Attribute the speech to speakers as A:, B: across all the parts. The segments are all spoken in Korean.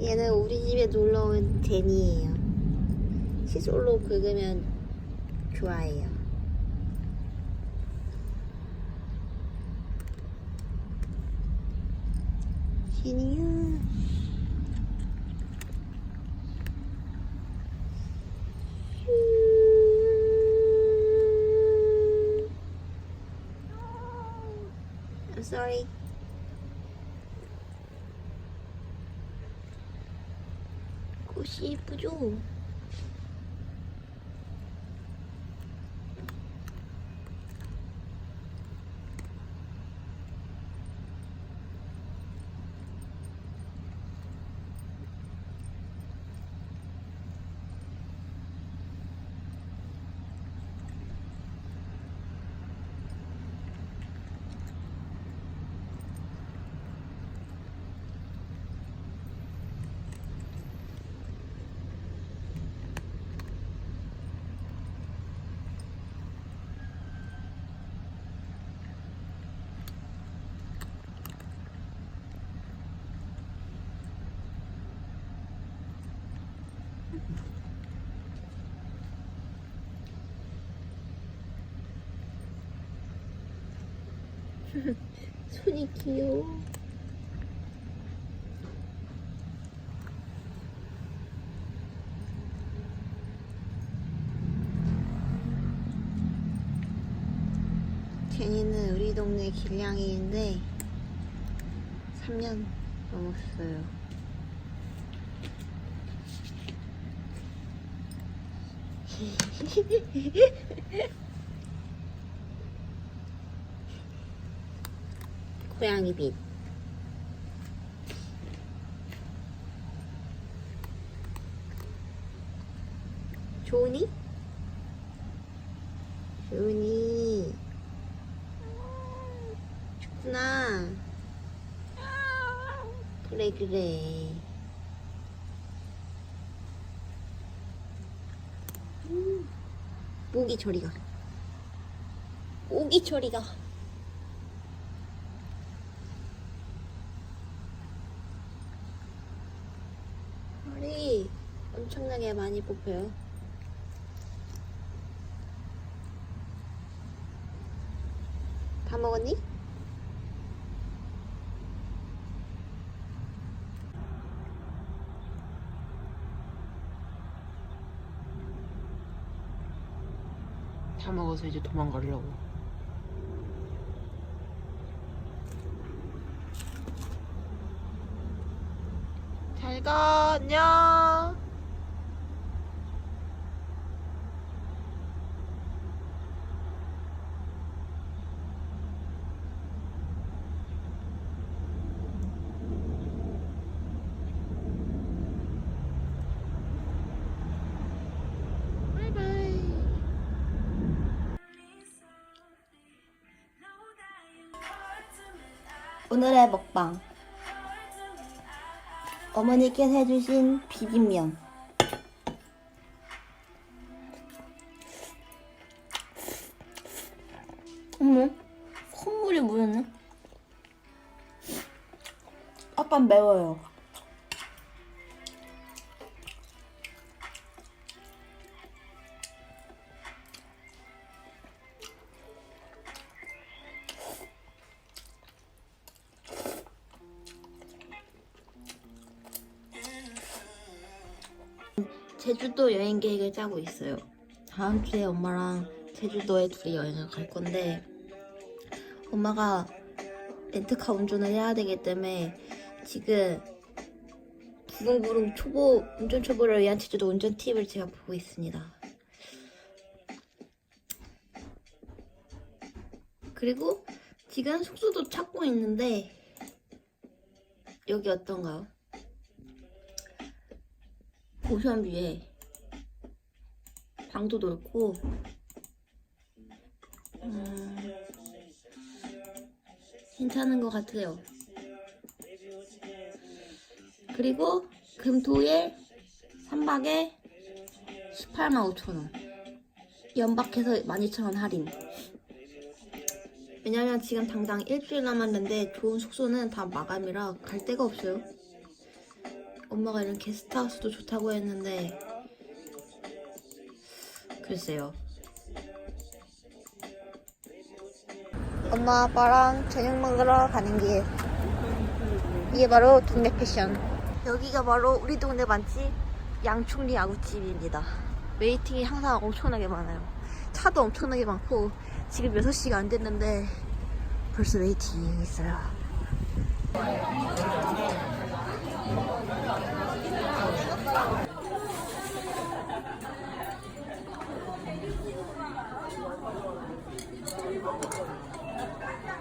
A: 얘는 우리 집에 놀러 온 제니예요. 시솔로 긁으면 좋아해요. 제니야. 슈. I'm sorry. 꽃이 예쁘죠? 손이 귀여워. 제니는 우리 동네 길냥이인데 3년 넘었어요. 고양이 빛. 좋으니? 좋으니? 좋구나. 그래, 그래. 음, 모기 저리가. 모기 저리가. 머리 엄청나게 많이 뽑혀요. 다 먹었니?
B: 다 먹어서 이제 도망가려고. 잘 가, 안녕.
A: 오늘의 먹방. 어머니께서 해주신 비빔면. 어머, 콧물이 무였네. 아빠 매워요. 제주도 여행 계획을 짜고 있어요. 다음 주에 엄마랑 제주도에 둘이 여행을 갈 건데 엄마가 렌트카 운전을 해야 되기 때문에 지금 부릉부릉 초보 운전 초보를 위한 제주도 운전 팁을 제가 보고 있습니다. 그리고 지금 숙소도 찾고 있는데 여기 어떤가요? 오션뷰에 방도 넓고 음, 괜찮은 것 같아요. 그리고 금토일 3박에 18만 5천 원. 연박해서 12,000원 할인. 왜냐면 지금 당장 일주일 남았는데 좋은 숙소는 다 마감이라 갈 데가 없어요. 엄마가 이런 게스트하우스도 좋다고 했는데 글쎄요. 엄마 아빠랑 저녁 먹으러 가는 길. 이게 바로 동네 패션. 여기가 바로 우리 동네 많지? 양충리 아구찜입니다. 웨이팅이 항상 엄청나게 많아요. 차도 엄청나게 많고 지금 6시가 안 됐는데 벌써 웨이팅이 있어요.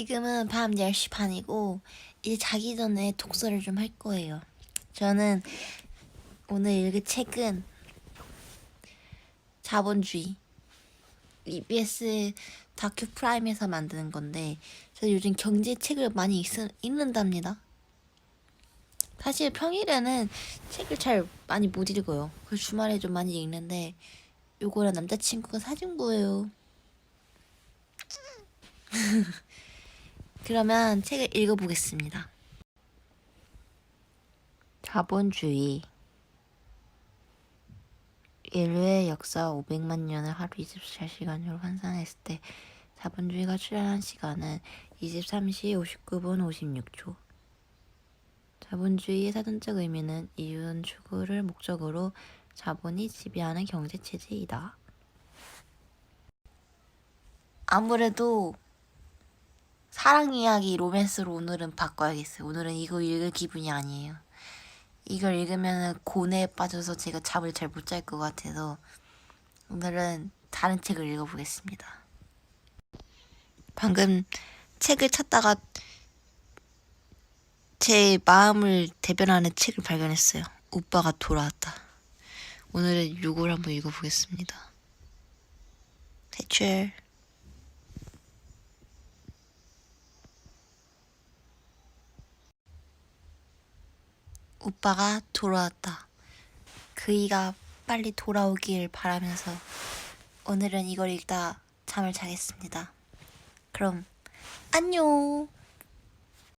A: 지금은 밤 10시 반이고 이제 자기 전에 독서를 좀 할 거예요. 저는 오늘 읽을 책은 자본주의 EBS 다큐 프라임에서 만드는 건데 저 요즘 경제 책을 많이 읽, 읽는답니다. 사실 평일에는 책을 잘 많이 못 읽어요. 그 주말에 좀 많이 읽는데 요거는 남자친구가 사준 거예요. 그러면 책을 읽어보겠습니다. 자본주의 인류의 역사 500만 년을 하루 24시간으로 환산했을 때 자본주의가 출현한 시간은 23시 59분 56초. 자본주의의 사전적 의미는 이윤 추구를 목적으로 자본이 지배하는 경제 체제이다. 아무래도 사랑 이야기 로맨스로 오늘은 바꿔야겠어요. 오늘은 이거 읽을 기분이 아니에요. 이걸 읽으면 고뇌에 빠져서 제가 잠을 잘 못 잘 것 같아서 오늘은 다른 책을 읽어보겠습니다. 방금 책을 찾다가 제 마음을 대변하는 책을 발견했어요. 오빠가 돌아왔다. 오늘은 이걸 한번 읽어보겠습니다. 대출. 오빠가 돌아왔다. 그이가 빨리 돌아오길 바라면서 오늘은 이걸 읽다 잠을 자겠습니다. 그럼 안녕.